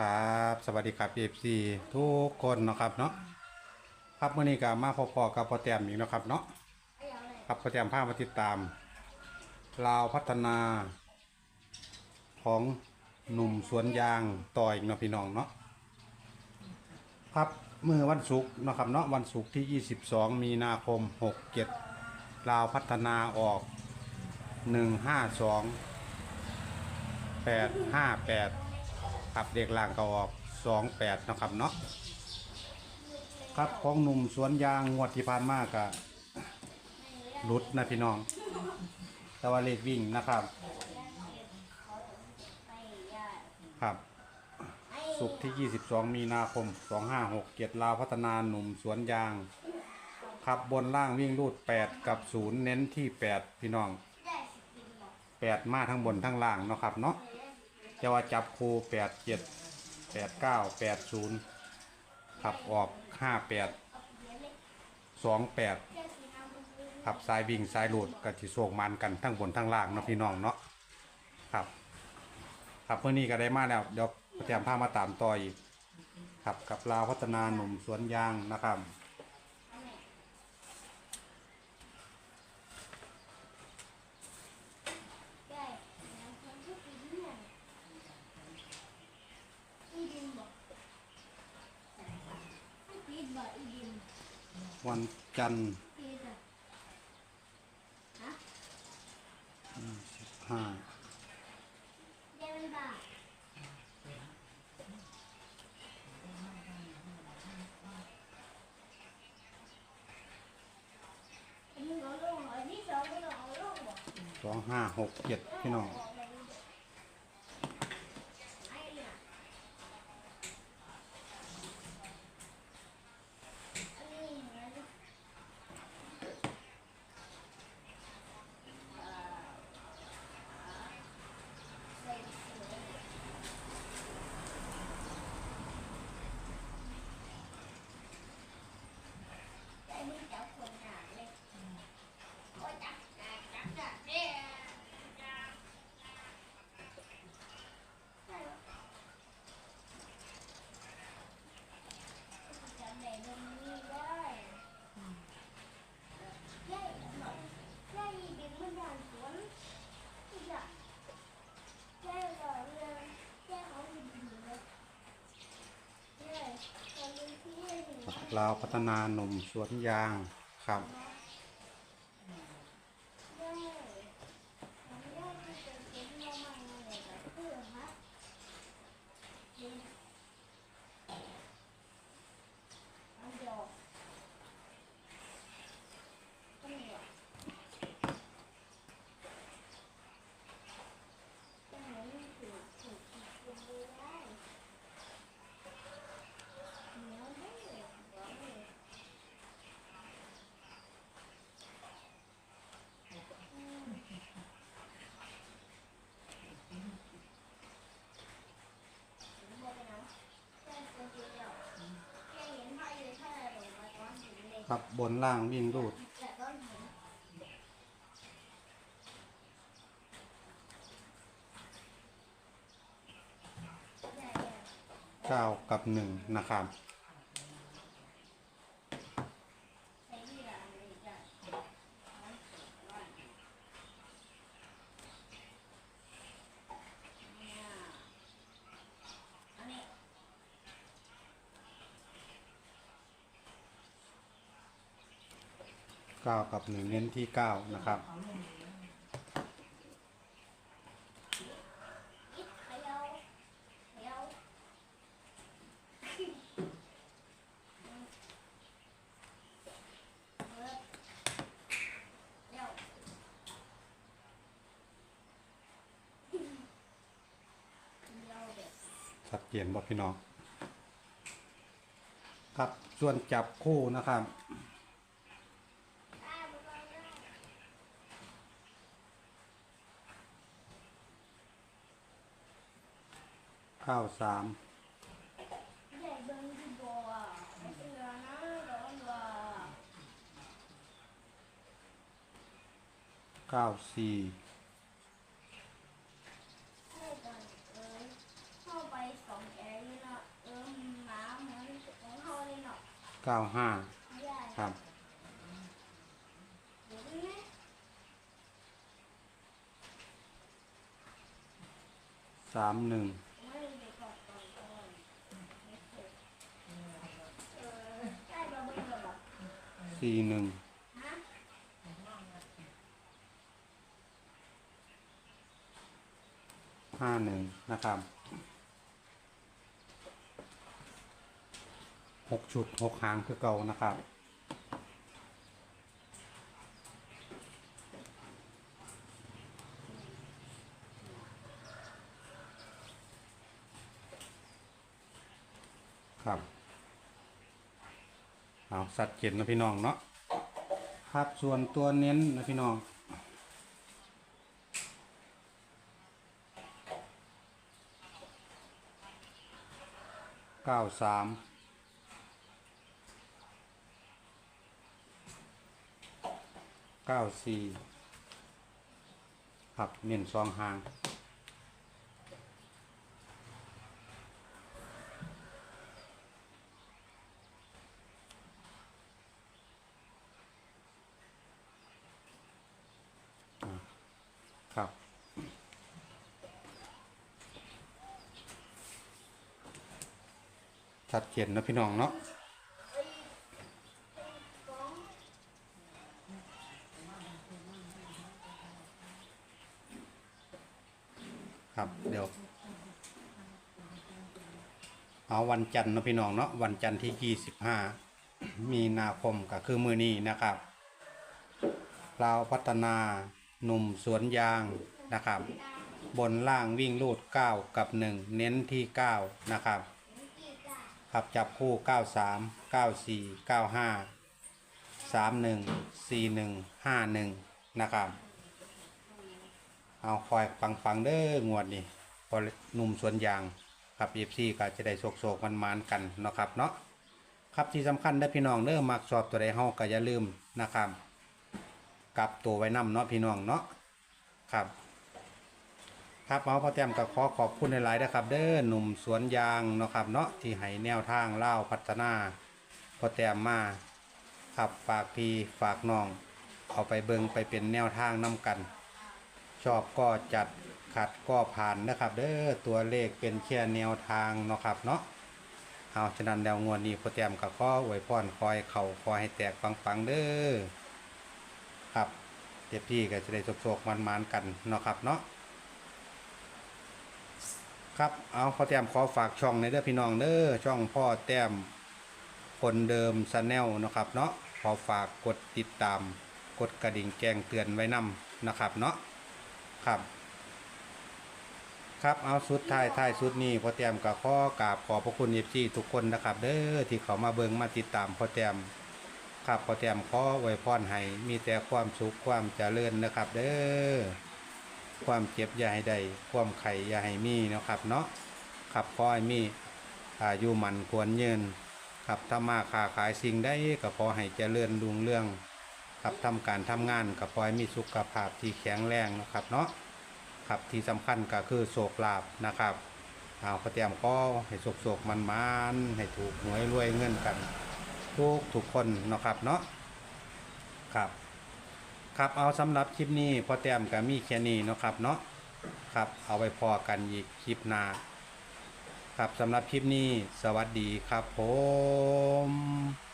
ครับ สวัสดีครับ FC ทุกคนนะครับเนาะครับเมื่อนี้ก็มาพอๆกับพ่อแต้มอีกนะครับเนาะครับพ่อแต้มพามาติดตามลาวพัฒนาของหนุ่มสวนยางต่ออีกเนาะพี่น้องเนาะครับเมื่อวันศุกร์นะครับเนาะวันศุกร์ที่ 22 มีนาคม 67ลาวพัฒนาออก 152 858 ครับเด็กล่างก็ออกสองแปดนะครับเนาะครับของหนุ่มสวนยางงวดที่ผ่านมากะรุดนะพี่น้องแต่ว่าเลขวิ่งนะครับ ครับ สุกที่ 22 มีนาคม 2567ลาวพัฒนาหนุ่มสวนยางครับบนล่างวิ่งรูด 8 กับ 0 เน้นที่ 8 พี่น้อง 8 มาทั้งบนทั้งล่างเนาะครับเนาะ จะว่าจับคูแปดเจ็ดแปดเก้าแปดศูนย์ขับออกห้าแปดสองแปดขับสายวิ่งสายหลุดกับที่โศกมันกันทั้งบนทั้งล่างเนาะพี่น้องเนาะครับครับเมื่อนี้ก็ได้มาแล้วเดี๋ยวเตรียมผ้ามาตามต่ออีกครับกับลาวพัฒนาหนุ่มสวนยางนะครับ วันจันทร์ห้าสองห้าหกเจ็ดพี่น้อง ลาวพัฒนาหนุ่มสวนยางครับ ครับบนล่างวิ่งรูด เก้ากับหนึ่งนะครับ เก้ากับหนึ่งเน้นที่เก้านะครับชัดเจนบ่พี่น้อง ครับส่วนจับคู่นะครับ ข้าวสามเก้าสี่เก้าห้าครับสามหนึ่ง สี่หนึ่งห้าหนึ่งนะครับหกชุดหกหางคือเก่านะครับครับ เอาสัตว์เจ็ดนะพี่น้องเนาะครับส่วนตัวเน้นนะพี่น้องเก้าสามเก้าสี่ครับเน้นสองหาง ชัดเจนนะพี่น้องเนาะครับเดี๋ยวเอาวันจันทร์นะพี่น้องเนาะวันจันทร์ที่ 25 มีนาคมก็คือมือนี้นะครับเราวพัฒนาหนุ่มสวนยางนะครับ บนล่างวิ่งลูด 9 กับ 1 เน้นที่ 9 นะครับ ครับจับคู่ 93 94 95 31 41 51 นะครับ เอาคอยฟังฟังๆเด้องวดนี่พอหนุ่มสวนยางครับเอฟซีก็จะได้โศกโศกมันมานๆกันเนาะครับเนาะครับที่สำคัญได้พี่น้องเด้อมักสอบตัวใดเฮาก็อย่าลืมนะครับกลับตัวไว้นำเนาะพี่น้องเนาะครับ ครับเอาพอแต้มก็ขอขอบคุณหลายๆนะครับ เด้อหนุ่มสวนยางเนาะครับเนาะที่ให้แนวทางเล่าพัฒนาพอแต้มมาครับฝากพี่ฝากน้องเอาไปเบิงไปเป็นแนวทางนํกัน ชอบก็จัดขัดก็ผ่านนะครับ เด้อตัวเลขเป็นแค่แนวทางเนาะครับเนาะเอาฉะนั้นแล้วงวดนี้พอแต้มก็ขออวยพรคอยเข่าคอยให้แตกปังๆเด้อครับเดี๋ยวพี่ก็จะได้โศกๆมันๆกันเนาะครับเนาะ ครับ เอาพ่อแต้มขอฝากช่องในเด้อพี่น้องเด้อช่องพ่อแต้มคนเดิมชาแนลนะครับเนาะขอฝากกดติดตาม กดกระดิ่งแจ้งเตือนไว้นำนะครับเนาะครับ ครับเอาสุดท้ายท้ายสุดนี้พ่อแต้มก็ขอกราบขอบพระคุณเอฟซีทุกคนนะครับ เด้อที่เขามาเบิ่งมาติดตามพ่อแต้มครับพ่อแต้มขอไว้พรให้มีแต่ความสุขความเจริญนะครับ เด้อ ความเจ็บย่าให้ได้ความไข่ยาให้มีเนาะครับเนาะครับขอให้มีอายุมันควรยืนครับถ้ามาค้าขายสิ่งได้ก็ขอให้เจริญรุ่งเรื่องครับทำการทำงานก็ขอให้มีสุขภาพที่แข็งแรงนะครับเนาะครับที่สำคัญก็คือโศกลาบนะครับเอาพระเตรียมก็ให้โศกโศกมันมันให้ถูกหวยรวยเงินกันทุกทุกคนนะครับเนาะครับ ครับเอาสำหรับคลิปนี้พอแต้มกับมีแค่นี้เนาะครับเนาะครับเอาไปพอกันอีกคลิปหน้าครับสำหรับคลิปนี้สวัสดีครับผม